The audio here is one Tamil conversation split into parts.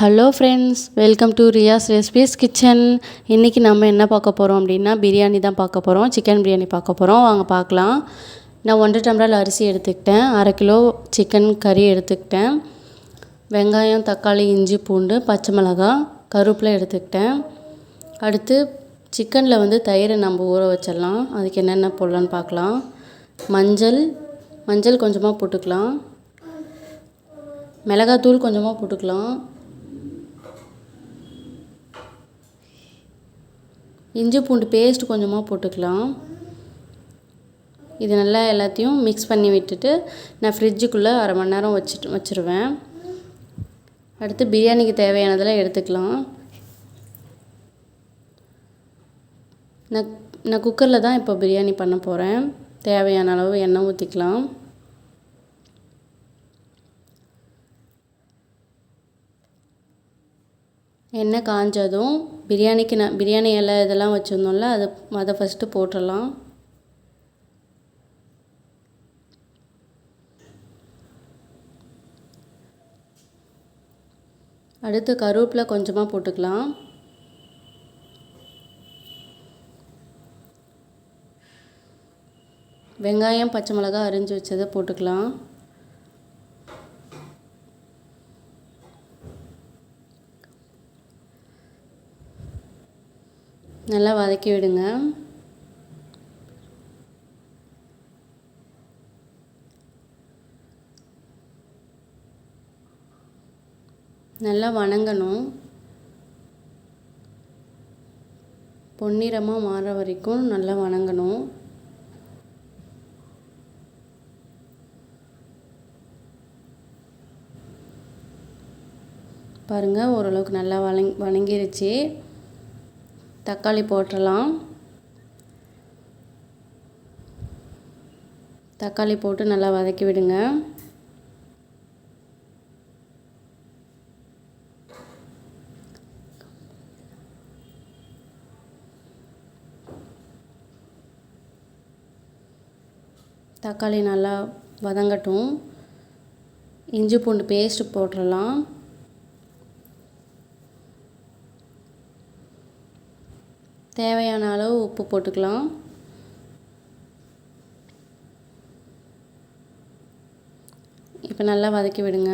Hello friends welcome to Riyas recipes kitchen இன்றைக்கி நம்ம என்ன பார்க்க போகிறோம் அப்படின்னா பிரியாணி தான் பார்க்க போகிறோம் சிக்கன் பிரியாணி பார்க்க போகிறோம் வாங்க பார்க்கலாம். நான் ஒன்றரை டம்ளர் அரிசி எடுத்துக்கிட்டேன். அரை கிலோ சிக்கன் கறி எடுத்துக்கிட்டேன். வெங்காயம் தக்காளி இஞ்சி பூண்டு பச்சை மிளகாய் கருவேப்பிலை எடுத்துக்கிட்டேன். அடுத்து சிக்கனில் வந்து தயிரை நம்ம ஊற வச்சிடலாம். அதுக்கு என்னென்ன போடலான்னு பார்க்கலாம். மஞ்சள் மஞ்சள் கொஞ்சமாக போட்டுக்கலாம். மிளகாத்தூள் கொஞ்சமாக போட்டுக்கலாம். இஞ்சி பூண்டு பேஸ்ட் கொஞ்சமாக போட்டுக்கலாம். இது நல்லா எல்லாத்தையும் மிக்ஸ் பண்ணி விட்டுட்டு நான் ஃப்ரிட்ஜுக்குள்ளே அரை மணி நேரம் வச்சுட்டு வச்சுருவேன். அடுத்து பிரியாணிக்கு தேவையானதெல்லாம் எடுத்துக்கலாம். நான் நான் குக்கரில் தான் இப்போ பிரியாணி பண்ண போகிறேன் தேவையான அளவு எண்ணெய் ஊற்றிக்கலாம் எண்ணெய் காஞ்சதும் பிரியாணிக்கு நான் பிரியாணி இலை இதெல்லாம் வச்சுருந்தோம்ல அது அதை ஃபஸ்ட்டு போட்டுடலாம். அடுத்து கருவேப்பிலை கொஞ்சமாக போட்டுக்கலாம். வெங்காயம் பச்சை மிளகாய் அரிஞ்சு வச்சதை போட்டுக்கலாம். நல்லா வதக்கி விடுங்க. நல்லா வணங்கணும். பொன்னிறமாக மாற வரைக்கும் நல்லா வணங்கணும். பாருங்கள் ஓரளவுக்கு நல்லா வணங் வணங்கிருச்சு. தக்காளி போட்டுடலாம் தக்காளி போட்டு நல்லா வதக்கி விடுங்க. தக்காளி நல்லா வதங்கட்டும். இஞ்சி பூண்டு பேஸ்ட்டு போட்டுடலாம் தேவையான அளவு உப்பு போட்டுக்கலாம். இப்போ நல்லா வதக்கி விடுங்க.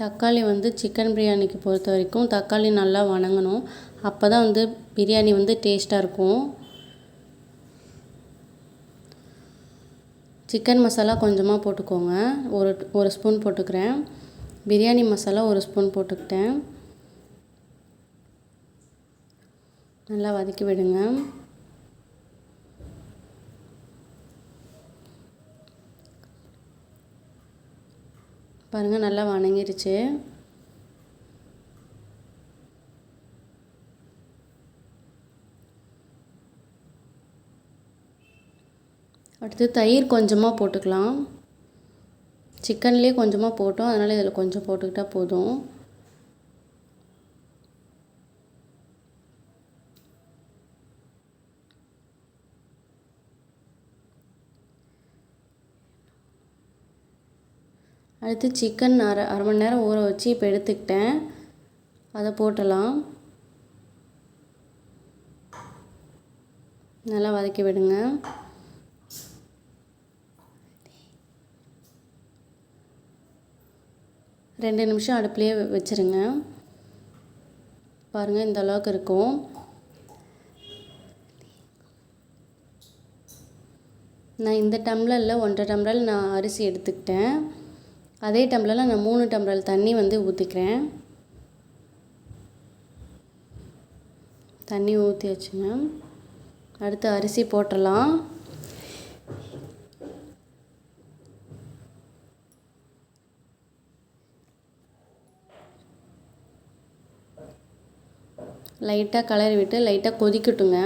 தக்காளி வந்து சிக்கன் பிரியாணிக்கு பொறுத்த வரைக்கும் தக்காளி நல்லா வணங்கணும். அப்போ தான் வந்து பிரியாணி வந்து டேஸ்ட்டாக இருக்கும். சிக்கன் மசாலா கொஞ்சமாக போட்டுக்கோங்க. ஒரு ஒரு ஸ்பூன் போட்டுக்கிறேன். பிரியாணி மசாலா ஒரு ஸ்பூன் போட்டுக்கிட்டேன். நல்லா வதக்கி விடுங்க. பாருங்கள் நல்லா வணங்கிருச்சு. அடுத்து தயிர் கொஞ்சமாக போட்டுக்கலாம். சிக்கன்லேயே கொஞ்சமாக போட்டோம். அதனால் இதில் கொஞ்சம் போட்டுக்கிட்டால் போதும். அடுத்து சிக்கன் அரை அரை மணி நேரம் ஊற வச்சு இப்போ எடுத்துக்கிட்டேன். அதை போட்டலாம். நல்லா வதக்கி விடுங்க. ரெண்டு நிமிஷம் அடுப்புலேயே வச்சுருங்க. பாருங்கள் இந்த அளவுக்கு இருக்கும். நான் இந்த டம்ளரில் ஒன்றரை டம்ளர் நான் அரிசி எடுத்துக்கிட்டேன். அதே டம்ளரில் நான் மூணு டம்ளர் தண்ணி வந்து ஊற்றிக்கிறேன் தண்ணி ஊற்றி வச்சுங்க அடுத்து அரிசி போட்டுடலாம். லைட்டாக கலரி விட்டு லைட்டாக கொதிக்கட்டுங்க.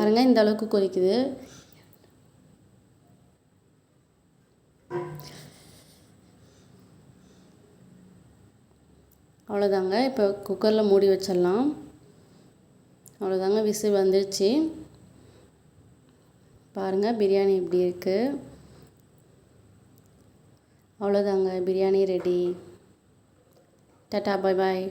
பாருங்கள் இந்த அளவுக்கு கொதிக்குது. அவ்வளோதாங்க இப்போ குக்கரில் மூடி வச்சிடலாம். அவ்வளோதாங்க விசில் வந்துருச்சு. பாருங்கள் பிரியாணி எப்படி இருக்குது அவ்வளோதாங்க biryani ready tata bye bye